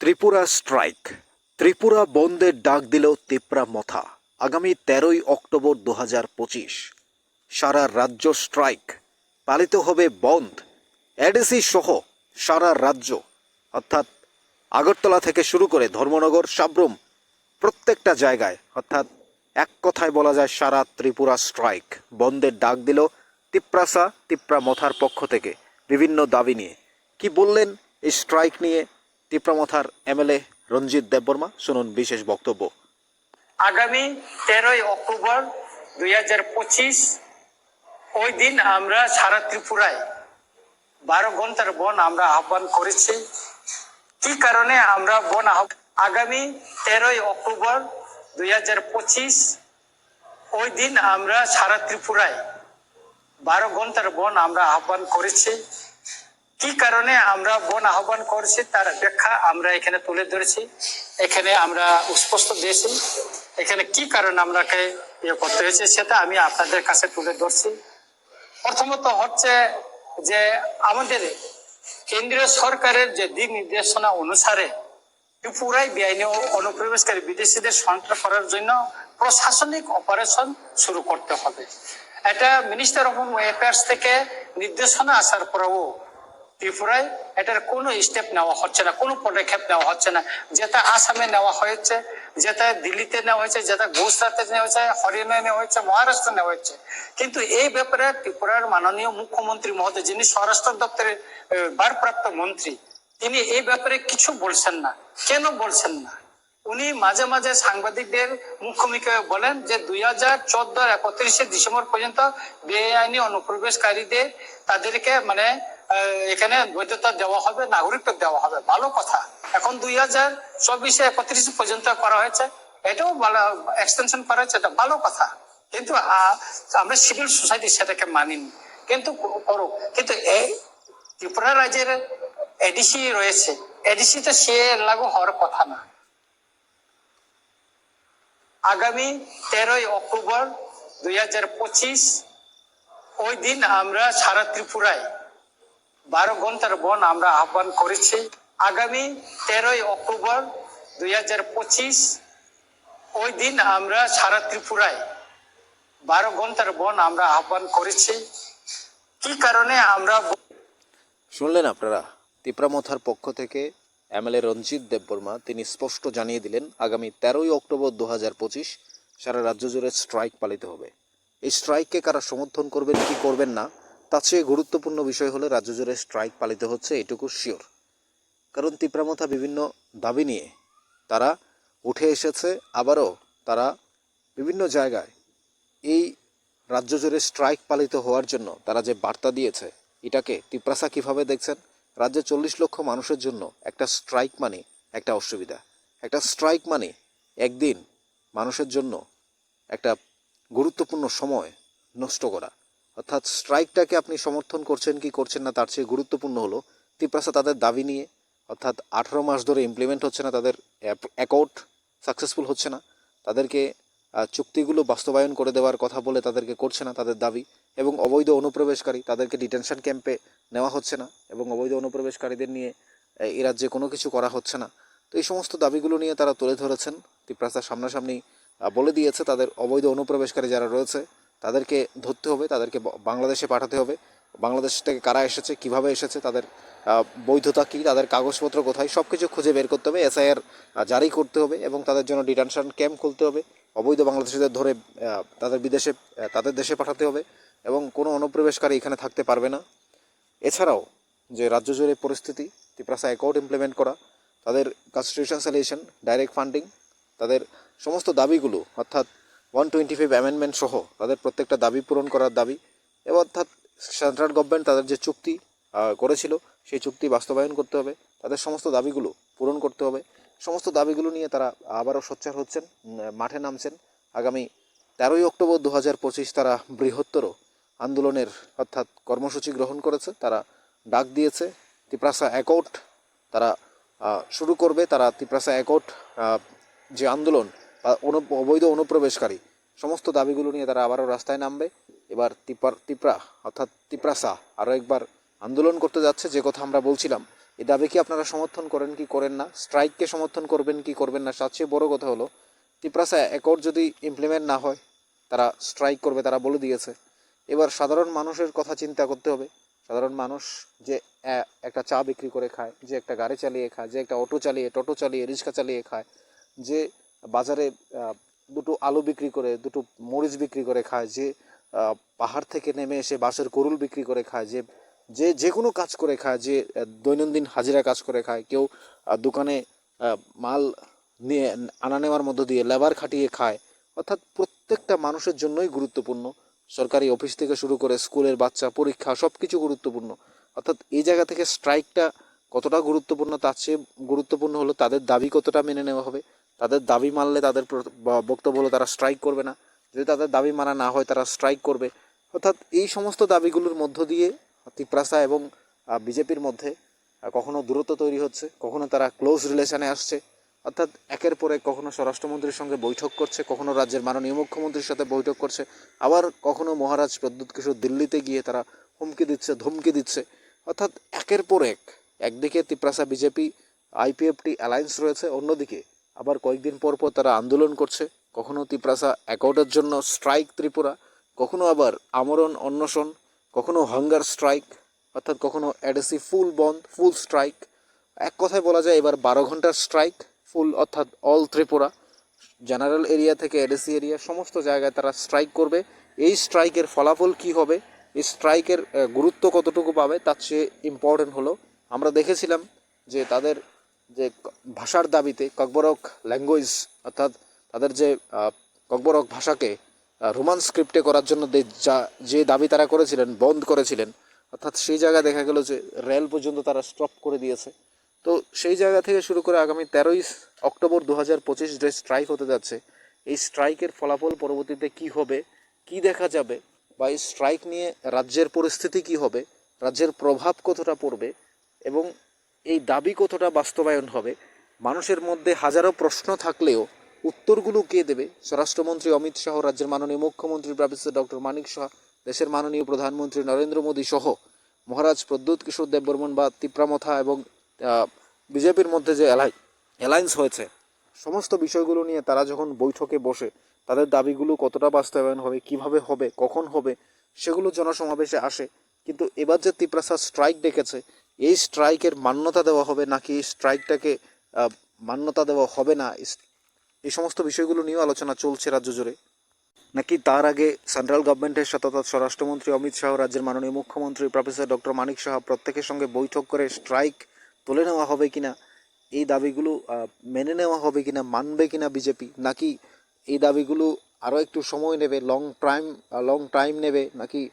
Tripura strike. Tripura বন্ধের ডাক দিল তিপ্রা মথা, আগামী তেরোই অক্টোবর দু হাজার পঁচিশ। সারা রাজ্য স্ট্রাইক, পালিত হবে বন্ধ। এডিসি সহ সারা রাজ্য, অর্থাৎ আগরতলা থেকে শুরু করে ধর্মনগর, সাব্রুম, প্রত্যেকটা জায়গায়, অর্থাৎ এক কথায় বলা যায় সারা ত্রিপুরা স্ট্রাইক। বন্ধের ডাক দিল তিপ্রাসা, তিপ্রা মথার পক্ষ থেকে বিভিন্ন দাবি নিয়ে। কি বললেন এই স্ট্রাইক নিয়ে? তিপ্রামথার এমএলএ রঞ্জিত দেববর্মা শুনুন বিশেষ বক্তব্য। আগামী তেরোই অক্টোবর দুই হাজার পঁচিশ, ওই দিন আমরা সারা ত্রিপুরায় বারো ঘণ্টার বন আমরা আহ্বান করেছি। কি কারণে আমরা বন আগামী তেরোই অক্টোবর দুই হাজার পঁচিশ, ওই দিন আমরা সারা ত্রিপুরায় বারো ঘণ্টার বন আমরা আহ্বান করেছি। কি কারণে আমরা বন আহ্বান করেছি তার ব্যাখ্যা আমরা এখানে তুলে ধরেছি। এখানে আমরা স্পষ্ট দিয়েছি। এখানে কি কারণে আমরাকে ইয়ে করতে হয়েছে সেটা আমি আপনাদের কাছে তুলে ধরছি। প্রথমত হচ্ছে যে আমাদের কেন্দ্রীয় সরকারের যে দিক নির্দেশনা অনুসারে ত্রিপুরায় বেআইনি অনুপ্রবেশকারী বিদেশিদের সন্ত্রাস করার জন্য প্রশাসনিক অপারেশন শুরু করতে হবে। এটা মিনিস্টার অফ হোম অ্যাফেয়ার্স থেকে নির্দেশনা আসার পরেও ত্রিপুরায় এটার কোনো স্টেপ নেওয়া হচ্ছে না, কোনো পদক্ষেপ নেওয়া হচ্ছে না। যেটা আসামে নেওয়া হয়েছে, যেটা দিল্লিতে নেওয়া হয়েছে, যেটা গুজরাটে নেওয়া হয়েছে, হরিয়ানায় নেওয়া হয়েছে, মহারাষ্ট্রে নেওয়া হয়েছে। কিন্তু এই ব্যাপারে ত্রিপুরার মাননীয় মুখ্যমন্ত্রী মহোদয়, যিনি স্বরাষ্ট্র দপ্তরের ভারপ্রাপ্ত মন্ত্রী, তিনি এই ব্যাপারে কিছু বলছেন না। কেন বলছেন না? উনি মাঝে মাঝে সাংবাদিকদের মুখোমুখি বলেন যে দুই হাজার চোদ্দ একত্রিশে ডিসেম্বর পর্যন্ত বেআইনি অনুপ্রবেশকারীদের তাদেরকে মানে এখানে বৈধতা দেওয়া হবে, নাগরিকত্ব দেওয়া হবে। ভালো কথা। এখন দুই হাজার চব্বিশে একত্রিশ পর্যন্ত করা হয়েছে। এটাও ভালো এক্সটেনশন করা হয়েছে, এটা ভালো কথা। কিন্তু আমরা সিভিল সোসাইটি সেটাকে মানিনি। কিন্তু করুক। কিন্তু এই ত্রিপুরা রাজ্যের এডিসি রয়েছে। এডিসিতে সে লাগু হওয়ার কথা না। আগামী তেরোই অক্টোবর দুই হাজার পঁচিশ, ওই দিন আমরা সারা ত্রিপুরায় বারো ঘণ্টার বন আমরা আহ্বান করেছি। আগামী তেরোই অক্টোবর দুই হাজার পঁচিশ, ওই দিন আমরা সারা ত্রিপুরায় বারো ঘণ্টার বন আমরা আহ্বান করেছি। কি কারণে আমরা শুনলেন আপনারা, তিপ্রামথার পক্ষ থেকে এমএলএ রঞ্জিত দেববর্মা, তিনি স্পষ্ট জানিয়ে দিলেন, আগামী তেরোই অক্টোবর দু হাজার পঁচিশ সারা রাজ্য জুড়ে স্ট্রাইক পালিত হবে। এই স্ট্রাইককে কারা সমর্থন করবেন, কি করবেন না তার চেয়ে গুরুত্বপূর্ণ বিষয় হলে রাজ্য জুড়ে স্ট্রাইক পালিত হচ্ছে, এটুকু শিওর কারণ তিপ্রামথা বিভিন্ন দাবি নিয়ে তারা উঠে এসেছে, আবারও তারা বিভিন্ন জায়গায় এই রাজ্য জুড়ে স্ট্রাইক পালিত হওয়ার জন্য তারা যে বার্তা দিয়েছে, এটাকে তিপ্রাসা কীভাবে দেখছেন? রাজ্যে চল্লিশ লক্ষ মানুষের জন্য একটা স্ট্রাইক মানে একটা অসুবিধা। একটা স্ট্রাইক মানে একদিন মানুষের জন্য একটা গুরুত্বপূর্ণ সময় নষ্ট করা। অর্থাৎ স্ট্রাইকটাকে আপনি সমর্থন করছেন কি করছেন না তার চেয়ে গুরুত্বপূর্ণ হলো তিপ্রাসা তাদের দাবি নিয়ে, অর্থাৎ আঠারো মাস ধরে ইমপ্লিমেন্ট হচ্ছে না তাদের অ্যাকাউন্ট সাকসেসফুল হচ্ছে না। তাদেরকে চুক্তিগুলো বাস্তবায়ন করে দেওয়ার কথা বলে তাদেরকে করছে না তাদের দাবি এবং অবৈধ অনুপ্রবেশকারী তাদেরকে ডিটেনশন ক্যাম্পে নেওয়া হচ্ছে না এবং অবৈধ অনুপ্রবেশকারীদের নিয়ে এই রাজ্যে কোনো কিছু করা হচ্ছে না। তো এই সমস্ত দাবিগুলো নিয়ে তারা তুলে ধরেছেন। তিপ্রাসা সামনাসামনি বলে দিয়েছে তাদের অবৈধ অনুপ্রবেশকারী যারা রয়েছে তাদেরকে ধরতে হবে, তাদেরকে বাংলাদেশে পাঠাতে হবে। বাংলাদেশ থেকে কারা এসেছে, কীভাবে এসেছে, তাদের বৈধতা কী, তাদের কাগজপত্র কোথায় সব কিছু খুঁজে বের করতে হবে, এসআইআর জারি করতে হবে এবং তাদের জন্য ডিটেনশন ক্যাম্প খুলতে হবে। অবৈধ বাংলাদেশিদের ধরে তাদের বিদেশে তাদের দেশে পাঠাতে হবে এবং কোনো অনুপ্রবেশকারী এখানে থাকতে পারবে না। এছাড়াও যে রাজ্য জুড়ে পরিস্থিতি, তিপ্রাসা অ্যাকাউন্ট ইমপ্লিমেন্ট করা, তাদের কনস্টিটিউশন সলিউশন ডাইরেক্ট ফান্ডিং তাদের সমস্ত দাবিগুলো, অর্থাৎ ওয়ান টোয়েন্টি ফাইভ অ্যামেন্ডমেন্ট সহ তাদের প্রত্যেকটা দাবি পূরণ করার দাবি এবং অর্থাৎ সেন্ট্রাল গভর্নমেন্ট তাদের যে চুক্তি করেছিল, সেই চুক্তি বাস্তবায়ন করতে হবে, তাদের সমস্ত দাবিগুলো পূরণ করতে হবে। সমস্ত দাবিগুলো নিয়ে তারা আবারও সোচ্চার হচ্ছেন মাঠে নামছেন। আগামী তেরোই অক্টোবর দু হাজার পঁচিশ তারা বৃহত্তর আন্দোলনের অর্থাৎ কর্মসূচি গ্রহণ করেছে। তারা ডাক দিয়েছে, তিপ্রাসা অ্যাকাউন্ট তারা শুরু করবে। তারা তিপ্রাসা অ্যাকাউন্ট যে আন্দোলন অবৈধ অনুপ্রবেশকারী। সমস্ত দাবিগুলো নিয়ে তারা আবারও রাস্তায় নামবে। এবার তিপার, তিপ্রা, অর্থাৎ তিপ্রাসা আরও একবার আন্দোলন করতে যাচ্ছে, যে কথা আমরা বলছিলাম। এই দাবি কি আপনারা সমর্থন করেন কি করেন না? স্ট্রাইককে সমর্থন করবেন কি করবেন না? সবচেয়ে বড় কথা হলো, তিপ্রাসা অ্যাকর্ড যদি ইমপ্লিমেন্ট না হয়, তারা স্ট্রাইক করবে, তারা বলে দিয়েছে। এবার সাধারণ মানুষের কথা চিন্তা করতে হবে। সাধারণ মানুষ যে একটা চা বিক্রি করে খায়, যে একটা গাড়ি চালিয়ে খায়, যে একটা অটো চালিয়ে, টোটো চালিয়ে, রিক্সা চালিয়ে খায়, যে বাজারে দুটো আলু বিক্রি করে, দুটো মরিচ বিক্রি করে খায়, যে পাহাড় থেকে নেমে এসে বাঁশের গরুল বিক্রি করে খায়, যে যে যে কোনো কাজ করে খায়, যে দৈনন্দিন হাজিরা কাজ করে খায়, কেউ দোকানে মাল নিয়ে, আনা নেওয়ার মধ্য দিয়ে লেবার খাটিয়ে খায়, অর্থাৎ প্রত্যেকটা মানুষের জন্যই গুরুত্বপূর্ণ। সরকারি অফিস থেকে শুরু করে স্কুলের বাচ্চা, পরীক্ষা সব কিছু গুরুত্বপূর্ণ। অর্থাৎ এই জায়গা থেকে স্ট্রাইকটা কতটা গুরুত্বপূর্ণ, তার চেয়ে গুরুত্বপূর্ণ হলো তাদের দাবি কতটা মেনে নেওয়া হবে। তাদের দাবি মানলে তাদের বক্তব্য হলো তারা স্ট্রাইক করবে না। যদি তাদের দাবি মানা না হয়, তারা স্ট্রাইক করবে। অর্থাৎ এই সমস্ত দাবিগুলোর মধ্য দিয়ে তিপ্রাসা এবং বিজেপির মধ্যে কখনো দূরত্ব তৈরি হচ্ছে, কখনো তারা ক্লোজ রিলেশনে আসছে। অর্থাৎ একের পর কখনো স্বরাষ্ট্রমন্ত্রীর সঙ্গে বৈঠক করছে, কখনো রাজ্যের মাননীয় মুখ্যমন্ত্রীর সাথে বৈঠক করছে, আবার কখনো মহারাজ প্রদ্যুৎ কিশোর দিল্লিতে গিয়ে তারা হুমকি দিচ্ছে, ধমকি দিচ্ছে। অর্থাৎ একের পর এক, একদিকে তিপ্রাসা বিজেপি আইপিএফটি অ্যালায়েন্স রয়েছে, অন্যদিকে আবার কয়েকদিন পর পর তারা আন্দোলন করছে। কখনো তিপ্রাসা অ্যাকর্ডের জন্য স্ট্রাইক ত্রিপুরা, কখনো আবার আমরণ অন্বেষণ, কখনো হাঙ্গার স্ট্রাইক, অর্থাৎ কখনো অ্যাডেসি ফুল বন্ধ, ফুল স্ট্রাইক। এক কথায় বলা যায় এবার বারো ঘণ্টার স্ট্রাইক, ফুল অর্থাৎ অল ত্রিপুরা। জেনারেল এরিয়া থেকে এডিসি এরিয়া, সমস্ত জায়গায় তারা স্ট্রাইক করবে। এই স্ট্রাইকের ফলাফল কি হবে, এই স্ট্রাইকের গুরুত্ব কতটুকু পাবে, তার চেয়ে ইম্পর্টেন্ট হলো। আমরা দেখেছিলাম যে তাদের যে ভাষার দাবিতে ককবরক ল্যাঙ্গুয়েজ অর্থাৎ তাদের যে ককবরক ভাষাকে রোমান স্ক্রিপ্টে করার জন্য যা, যে দাবি তারা করেছিলেন, বন্ধ করেছিলেন, অর্থাৎ সেই জায়গায় দেখা গেল যে রেল পর্যন্ত তারা স্টপ করে দিয়েছে। তো সেই জায়গা থেকে শুরু করে আগামী তেরোই অক্টোবর দু হাজার পঁচিশ যে স্ট্রাইক হতে যাচ্ছে, এই স্ট্রাইকের ফলাফল পরবর্তীতে কি হবে, কি দেখা যাবে, বা এই স্ট্রাইক নিয়ে রাজ্যের পরিস্থিতি কি হবে, রাজ্যের প্রভাব কতটা পড়বে, এবং এই দাবি কতটা বাস্তবায়ন হবে? মানুষের মধ্যে হাজারো প্রশ্ন থাকলেও উত্তরগুলো কে দেবে? স্বরাষ্ট্রমন্ত্রী অমিত শাহ, রাজ্যের মাননীয় মুখ্যমন্ত্রী প্রফেসর ডক্টর মানিক শাহ, দেশের মাননীয় প্রধানমন্ত্রী নরেন্দ্র মোদী সহ মহারাজ প্রদ্যুৎ কিশোর দেববর্মন বা তিপ্রামথা এবং বিজেপির মধ্যে যে অ্যালাই অ্যালায়েন্স হয়েছে, সমস্ত বিষয়গুলো নিয়ে তারা যখন বৈঠকে বসে, তাদের দাবিগুলো কতটা বাস্তবায়ন হবে, কীভাবে হবে, কখন হবে, সেগুলো জনসমাবেশে আসে। কিন্তু এবার যে তিপ্রাসা স্ট্রাইক ডেকেছে এই স্ট্রাইকের মান্যতা দেওয়া হবে নাকি স্ট্রাইকটাকে মান্যতা দেওয়া হবে না? এই- সমস্ত বিষয়গুলো নিয়েও আলোচনা চলছে রাজ্য জুড়ে। নাকি তার আগে সেন্ট্রাল গভর্নমেন্টের সাথে অর্থাৎ স্বরাষ্ট্রমন্ত্রী অমিত শাহ, রাজ্যের মাননীয় মুখ্যমন্ত্রী প্রফেসর ডক্টর মানিক শাহ প্রত্যেকের সঙ্গে বৈঠক করে স্ট্রাইক তুলে নেওয়া হবে কিনা, এই দাবিগুলো মেনে নেওয়া হবে কিনা, মানবে কিনা বিজেপি? নাকি এই দাবিগুলো আরও একটু সময় নেবে, লং টাইম লং টাইম নেবে? নাকি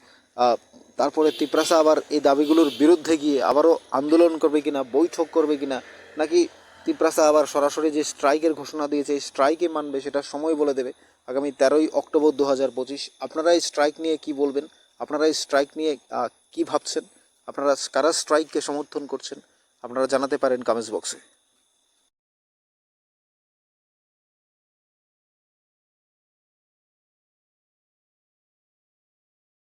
তারপরে তিপ্রাসা আবার এই দাবিগুলোর বিরুদ্ধে গিয়ে আবারও আন্দোলন করবে কিনা, বৈঠক করবে কিনা, নাকি তিপ্রাসা আবার সরাসরি যে স্ট্রাইকের ঘোষণা দিয়েছে, এই স্ট্রাইকে মানবে সেটা সময় বলে দেবে আগামী তেরোই অক্টোবর দু হাজার পঁচিশ। আপনারা এই স্ট্রাইক নিয়ে কি বলবেন? আপনারা এই স্ট্রাইক নিয়ে কি ভাবছেন? আপনারা কারা স্ট্রাইককে সমর্থন করছেন? আপনারা জানাতে পারেন কমেন্টস বক্সে।